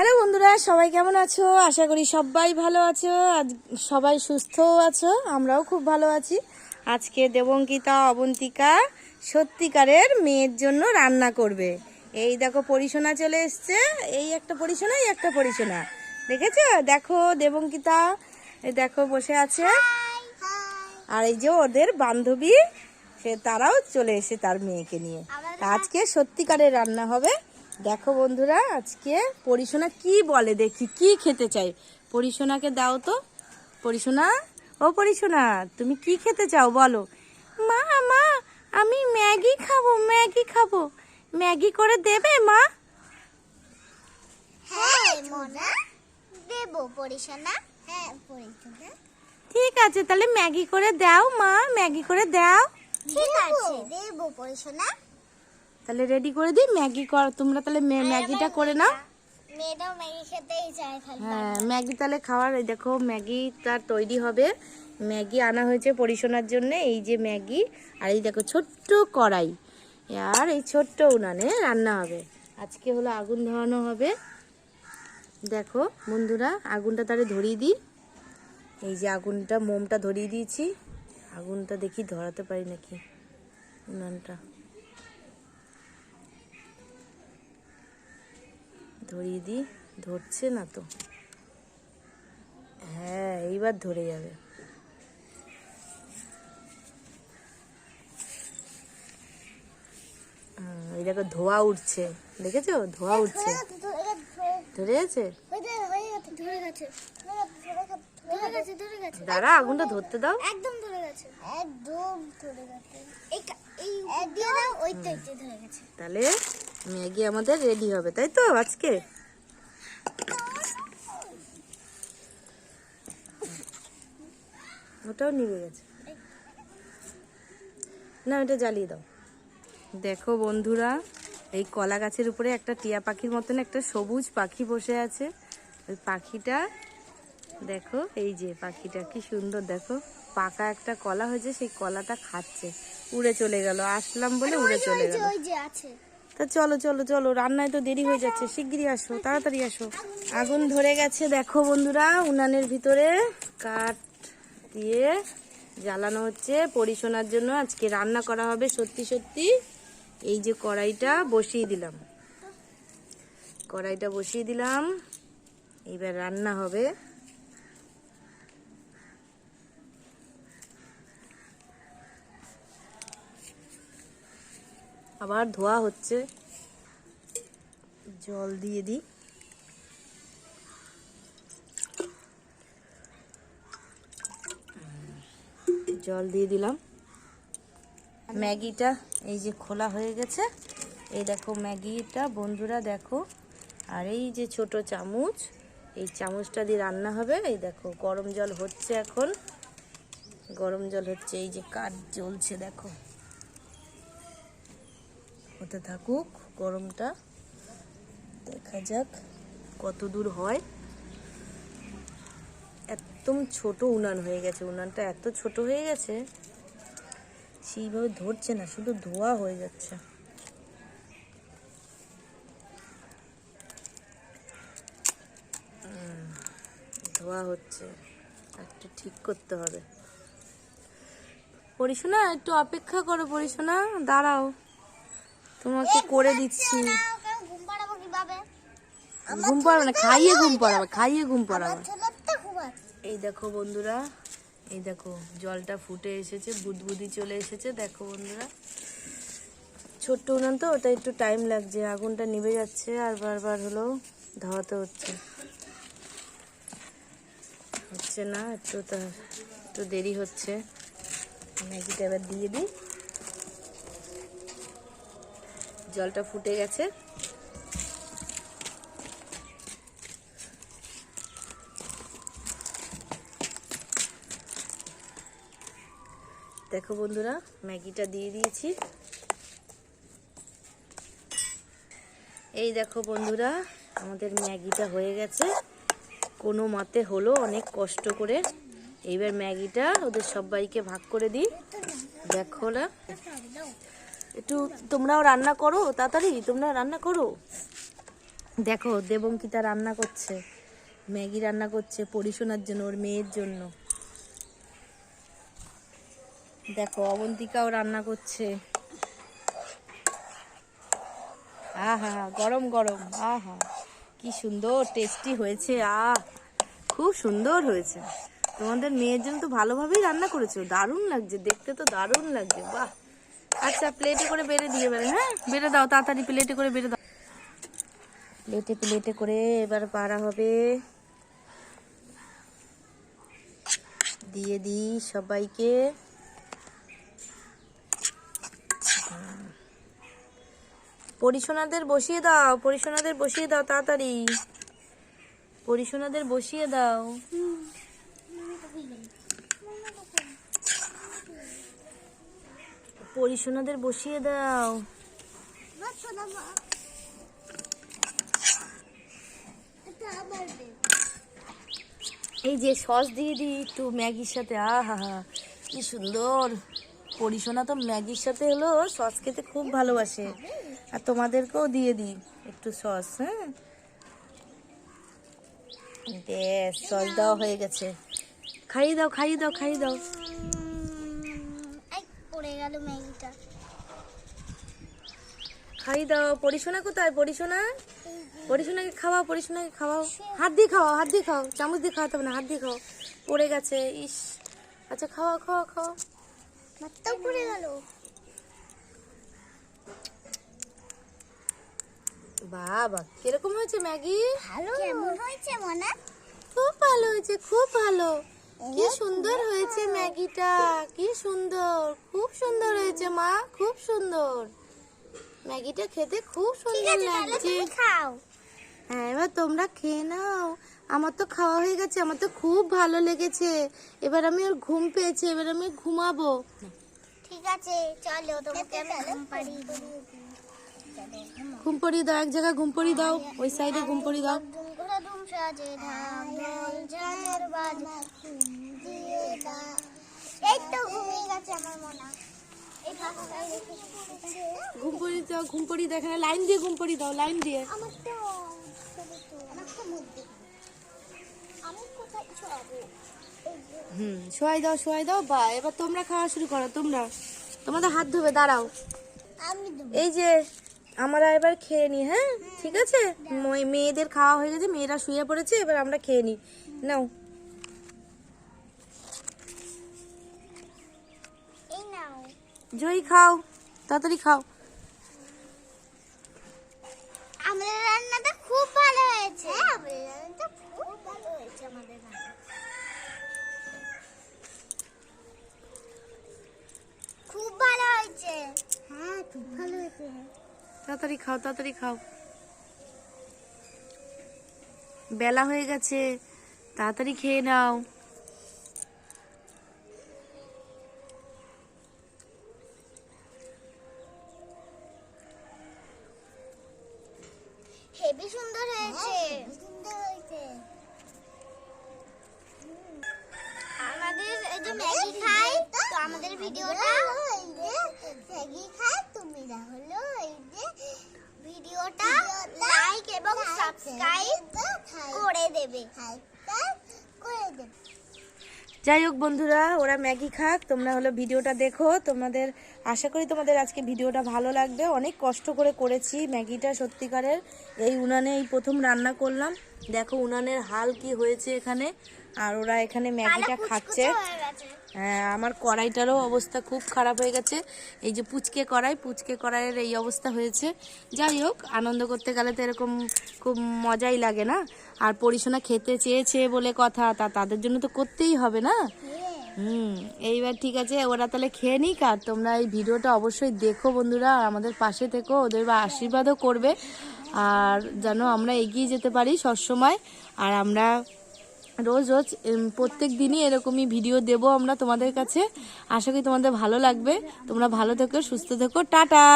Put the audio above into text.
Hello বন্ধুরা, সবাই কেমন আছো? আশা করি সবাই ভালো আছো। আজ সবাই সুস্থও আছো, আমরাও খুব ভালো আছি। আজকে দেবঙ্কিতা অবন্তিকা সত্যিকারের মেয়ের জন্য রান্না করবে। এই দেখো পরিশোনা চলে এসছে। এই একটা পরিশোনা এই একটা পরিশোনা দেখেছ? দেখো দেবঙ্কিতা দেখো বসে আছে। আর এই যে ওদের বান্ধবী, সে তারাও চলে এসে তার মেয়েকে নিয়ে। আজকে সত্যিকারের রান্না হবে। দেখো বন্ধুরা আজকে পরিশোনা কি বলে দেখি কি খেতে চাই? পরিশোনাকে দাও তো। পরিশোনা ও পরিশোনা তুমি কি খেতে চাও বলো। মা মা আমি ম্যাগি খাব ম্যাগি খাব। ম্যাগি করে দেবে মা? হ্যাঁ মোনা দেব পরিশোনা হ্যাঁ পরিশোনা ঠিক আছে তাহলে ম্যাগি করে দাও মা ম্যাগি করে দাও। ঠিক আছে দেব পরিশোনা তাহলে রেডি করে দিই? ম্যাগি কর তোমরা তাহলে ম্যাগিটা করে নাও। হ্যাঁ ম্যাগি তাহলে খাওয়ার এই দেখো ম্যাগি তার তৈরি হবে। ম্যাগি আনা হয়েছে পরিশোনার জন্য এই যে ম্যাগি আর এই দেখো ছোট্ট কড়াই। আর এই ছোট্ট উনানে রান্না হবে। আজকে হলো আগুন ধরানো হবে। দেখো বন্ধুরা আগুনটা তাহলে ধরিয়ে দিই। এই যে আগুনটা মোমটা ধরিয়ে দিয়েছি। আগুনটা দেখি ধরাতে পারি নাকি উনানটা। ধরিয়ে দিই ধরছে না তো। হ্যাঁ এইবার ধরে যাবে। এই দেখো ধোয়া উঠছে। দেখেছ? ধোয়া উঠছে। ধরে গেছে? দাঁড়া আগুনটা ধরতে দাও। একদম ধরে গেছে একদম ধরে গেছে। তাহলে ম্যাগি আমাদের রেডি হবে তাই তো আজকে? ওটাও নিভে গেছে। না ওটা জ্বালিয়ে দাও। দেখো বন্ধুরা এই কলা গাছের উপরে একটা টিয়া পাখির মতন একটা সবুজ পাখি বসে আছে। ওই পাখিটা দেখো এই যে পাখিটা কি সুন্দর দেখো পাকা একটা কলা হয়েছে সেই কলাটা খাচ্ছে। উড়ে চলে গেল আসলাম বলে উড়ে চলে গেল। ওই যে আছে। তা চলো চলো চলো, রান্নায় তো দেরি হয়ে যাচ্ছে, শিগগিরই আসো, তাড়াতাড়ি আসো। আগুন ধরে গেছে, দেখো বন্ধুরা, উনানের ভিতরে কাঠ দিয়ে জ্বালানো হচ্ছে, পরিশোনার জন্য আজকে রান্না করা হবে, সত্যি সত্যি। এই যে কড়াইটা বসিয়ে দিলাম। কড়াইটা বসিয়ে দিলাম এইবার রান্না হবে। আবার ধোয়া হচ্ছে। জল দিয়ে দিই। জল দিয়ে দিলাম। ম্যাগিটা এই যে খোলা হয়ে গেছে। এই দেখো ম্যাগিটা, বন্ধুরা দেখো। আর এই যে ছোট চামচ, এই চামচটা দিয়ে রান্না হবে। এই দেখো, গরম জল হচ্ছে এখন। গরম জল হচ্ছে, এই যে কাঠ জ্বলছে, দেখো। হতে থাকুক, গরমটা। দেখা যাক কত দূর হয়। একদম ছোট উনান হয়ে গেছে। উনানটা এত ছোট হয়ে গেছে, সেইভাবে ধরছে না, শুধু ধোয়া হয়ে যাচ্ছে। ধোয়া হচ্ছে। একটু ঠিক করতে হবে। পরিশোনা একটু অপেক্ষা করো পরিশোনা দাঁড়াও। তোমাকে করে দিচ্ছি। ঘুম পাড়াবো না খাইয়ে ঘুম পাড়াবে খাইয়ে ঘুম পাড়াবে। এই দেখো বন্ধুরা এই দেখো জলটা ফুটে এসেছে বুদবুদি চলে এসেছে দেখো বন্ধুরা। ছোট্ট উনান তো ওটা একটু টাইম লাগছে আগুনটা নিভে যাচ্ছে আর বারবার হলো ধোয়াতে হচ্ছে। হচ্ছে না একটু তা একটু দেরি হচ্ছে। ম্যাগিটা এবার দিয়ে দিই। জলটা ফুটে গেছে। দেখো বন্ধুরা, ম্যাগিটা দিয়ে দিয়েছি। এই দেখো বন্ধুরা, আমাদের ম্যাগিটা হয়ে গেছে। কোনো মতে হলো, অনেক কষ্ট করে। এইবার ম্যাগিটা ওদের সবাইকে ভাগ করে দিই। দেখো না। একটু তোমরাও রান্না করো, তাড়াতাড়ি তোমরা রান্না করো। দেখো, দেবঙ্কিতা রান্না করছে, ম্যাগি রান্না করছে পরিশোনার জন্য, ওর মেয়ের জন্য। দেখো, অবন্তিকাও রান্না করছে। আহা, গরম গরম, আহা, কি সুন্দর টেস্টি হয়েছে, আহ, খুব সুন্দর হয়েছে। তোমাদের মেয়ের জন্য তো ভালোভাবেই রান্না করেছ, দারুণ লাগছে, দেখতে তো দারুণ লাগছে, বাহ। আচ্ছা প্লেটে করে বেড়ে দিয়ে এবারে হ্যাঁ? বেড়ে দাও, তাড়াতাড়ি প্লেটে করে বেড়ে দাও। প্লেটে প্লেটে করে এবার পাড়া হবে। দিয়ে দিই সবাইকে। পরিশোনাদের বসিয়ে দাও পরিশোনাদের বসিয়ে দাও তাড়াতাড়ি। পরিশোনাদের বসিয়ে দাও। পরিশোনাদের বসিয়ে দাও। এই যে সস দিয়ে দিই একটু ম্যাগির সাথে, আহা হা কি সুন্দর। পরিশোনা তো ম্যাগির সাথে হলো, সস খেতে খুব ভালোবাসে। আর তোমাদেরকেও দিয়ে দিই একটু সস হ্যাঁ? বেশ, সস দেওয়া হয়ে গেছে। খাইয়ে দাও খাইয়ে দাও খাইয়ে দাও। গেল ম্যাগিটা। খাইয়ে দাও। পরিশোনা কোথায়? পরিশোনা পরিশোনাকে খাওয়াও পরিশোনাকে খাওয়াও। হাত দিয়ে খাওয়াও হাত দিয়ে খাও চামচ দিয়ে খাওয়াতে হবে না হাত দিয়ে খাও পড়ে গেছে ইস। আচ্ছা খাওয়া খাওয়া খাওয়া মাত্র পড়ে গেল। বাবা কীরকম হয়েছে ম্যাগি? ভালো। কেমন হয়েছে মনা? খুব ভালো হয়েছে খুব ভালো। কি সুন্দর হয়েছে ম্যাগিটা কি সুন্দর খুব সুন্দর হয়েছে মা খুব সুন্দর ম্যাগিটা খেতে খুব সুন্দর লাগছে খাও হ্যাঁ এবার তোমরা খেয়ে নাও আমার তো খাওয়া হয়ে গেছে আমার তো খুব ভালো লেগেছে এবার আমি ওর ঘুম পেয়েছে এবার আমি ঘুমাবো ঠিক আছে চলো তোমাকে আমি ঘুম পাড়িয়ে ঘুম পড়িয়ে দাও এক জায়গায় ঘুম পড়িয়ে দাও ওই সাইডে ঘুম পড়িয়ে দাও ধুম করে ধুম সাজে ঢাক ঢোল ঝাড় বাজে দিয়ে দাও। এই তো ঘুমিয়ে গেছে আমার মনা এই পাশটায় রেখে শুয়েছে। ঘুম পড়িয়ে দাও ঘুম পড়িয়ে দাও লাইন দিয়ে ঘুম পড়িয়ে দাও লাইন দিয়ে। আমার তো আমার তো মধ্যে। আমি কোথায় ছবি হুম শোয়াই দাও শোয়াই দাও বা এবার তোমরা খাওয়া শুরু করো তোমরা। তোমাদের হাত ধোবে দাঁড়াও। এই যে আমরা এবার খেয়ে নি হ্যাঁ? ঠিক আছে? মেয়েদের খাওয়া হয়ে গেছে মেয়েরা শুয়ে পড়েছে এবার আমরা খেয়ে নি। নাও এই নাও জয়ী খাও তাড়াতাড়ি খাও। আমাদের রান্নাটা খুব ভালো হয়েছে। হ্যাঁ আমাদের রান্নাটা খুব ভালো হয়েছে আমাদের রান্না খুব ভালো হয়েছে। হ্যাঁ খুব ভালো হয়েছে। তাড়াতাড়ি খাও তাড়াতাড়ি খাও। বেলা হয়ে গেছে তাড়াতাড়ি খেয়ে নাও হেভি সুন্দর হয়েছে সুন্দর হয়েছে আমাদের এই যে ম্যাগি খাই তো আমাদের ভিডিওটা ম্যাগি খাই তুমি না হলো এই যে ভিডিওটা লাইক এবং সাবস্ক্রাইব করে দেবে। করে দেবে যাই হোক বন্ধুরা ওরা ম্যাগি খাক তোমরা হলো ভিডিওটা দেখো। তোমাদের আশা করি তোমাদের আজকে ভিডিওটা ভালো লাগবে। অনেক কষ্ট করে করেছি ম্যাগিটা সত্যিকারের। এই উনানে এই প্রথম রান্না করলাম। দেখো উনানের হাল কি হয়েছে এখানে। আর ওরা এখানে ম্যাগিটা খাচ্ছে। হয়ে, আমার কড়াইটারও অবস্থা খুব খারাপ হয়ে গেছে। এই যে পুচকে কড়াই, পুচকে কড়াইয়ের এই অবস্থা হয়েছে। যাই হোক, আনন্দ করতে গেলে তো এরকম খুব মজাই লাগে না? আর পরিশোনা খেতে চেয়েছে বলে কথা, তা তাদের জন্য তো করতেই হবে না? হুম, এইবার ঠিক আছে, ওরা তাহলে খেয়ে নিক আর তোমরা এই ভিডিওটা অবশ্যই দেখো বন্ধুরা আমাদের পাশে থেকো, ওদের বা আশীর্বাদও করবে। আর যেন আমরা এগিয়ে যেতে পারি সবসময়, আর আমরা রোজ রোজ প্রত্যেক দিনই এরকমই ভিডিও দেব আমরা তোমাদের কাছে। আশা করি তোমাদের ভালো লাগবে। তোমরা ভালো থেকো, সুস্থ থেকো। টাটা!